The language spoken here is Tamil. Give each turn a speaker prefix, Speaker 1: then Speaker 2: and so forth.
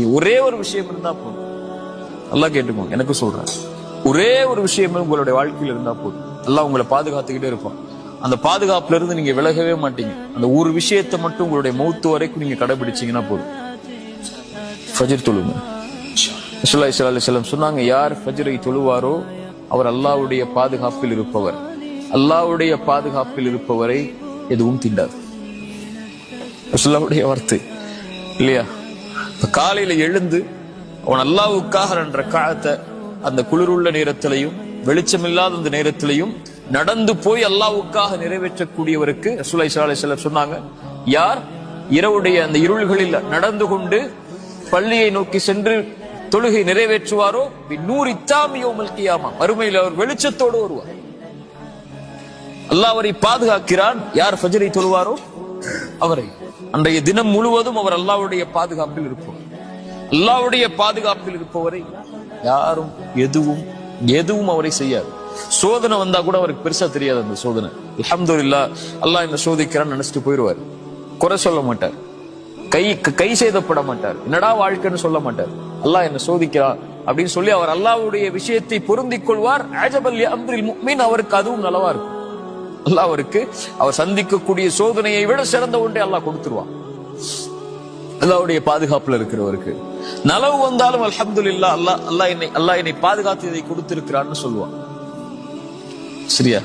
Speaker 1: நீ ஒரே ஒரு விஷயம் இருந்தா போதும். நல்லா கேட்டுக்கோங்க எனக்கு சொல்றேன். ஒரே ஒரு விஷயம் உங்களுடைய வாழ்க்கையில இருந்தா போதும். அல்லாஹ் உங்களை பாதுகாத்துக்கிட்டே இருப்பான். அந்த பாதுகாப்புல இருந்து நீங்க விலகவே மாட்டீங்க. அந்த ஒரு விஷயத்தை மட்டும் உங்களுடைய மௌத்து வரைக்கும் நீங்க கடைபிடிச்சீங்கன்னா போதும். தொழுங்க. சொன்னாங்க யார் ஃபஜ்ரை தொழுவாரோ அவர் அல்லாவுடைய பாதுகாப்பில் இருப்பவர். அல்லாவுடைய பாதுகாப்பில் இருப்பவரை எதுவும் தீண்டாது. வார்த்தை இல்லையா? காலையில எழுந்து அவன் அல்லாவுக்காக என்ற காலத்தை அந்த குளிருள்ள நேரத்திலையும் வெளிச்சமில்லாத அந்த நேரத்திலையும் நடந்து போய் அல்லாவுக்காக நிறைவேற்றக்கூடியவருக்கு ரசூலை சாலை செல்லம் சொன்னாங்க யார்? இரவுடைய அந்த இருள்களில் நடந்து கொண்டு பள்ளியை நோக்கி சென்று தொழுகை நிறைவேற்றுவாரோ? நூறு இத்தாமியோமல் கியாமா. மறுமையில் அவர் வெளிச்சத்தோடு வருவார். அல்லாஹ் அவரை பாதுகாக்கிறான். யார் ஃபஜரை தொழுவாரோ? அவரை அன்றைய தினம் முழுவதும் அவர் அல்லாவுடைய பாதுகாப்பில் இருப்பவர். அல்லாவுடைய பாதுகாப்பில் இருப்பவரை யாரும் எதுவும் எதுவும் அவரை செய்யாது. சோதனை வந்தா கூட அவருக்கு பெருசா தெரியாது அந்த சோதனை. அல்ஹம்துலில்லாஹ் அல்லாஹ் என்ன சோதிக்கிறான்னு நினைச்சிட்டு போயிடுவார். குறை சொல்ல மாட்டார். கை கை செய்தப்பட மாட்டார். என்னடா வாழ்க்கைன்னு சொல்ல மாட்டார். அல்லாஹ் என்ன சோதிக்கிறான் அப்படின்னு சொல்லி அவர் அல்லாவுடைய விஷயத்தை பொருந்திக் கொள்வார். அவருக்கு அதுவும் நலவா இருக்கும். அல்லாஹ் அவருக்கு அவர் சந்திக்கக்கூடிய சோதனையை விட சிறந்த ஒன்றை அல்லாஹ் கொடுத்துருவான். அல்லாவுடைய பாதுகாப்புல இருக்கிறவருக்கு. நலவு வந்தாலும் அல்ஹம்துலில்லாஹ் அல்லாஹ் அல்லா என்னை அல்லாஹ் என்னை பாதுகாத்து இதை கொடுத்திருக்கிறான்னு சொல்லுவான். சரியா?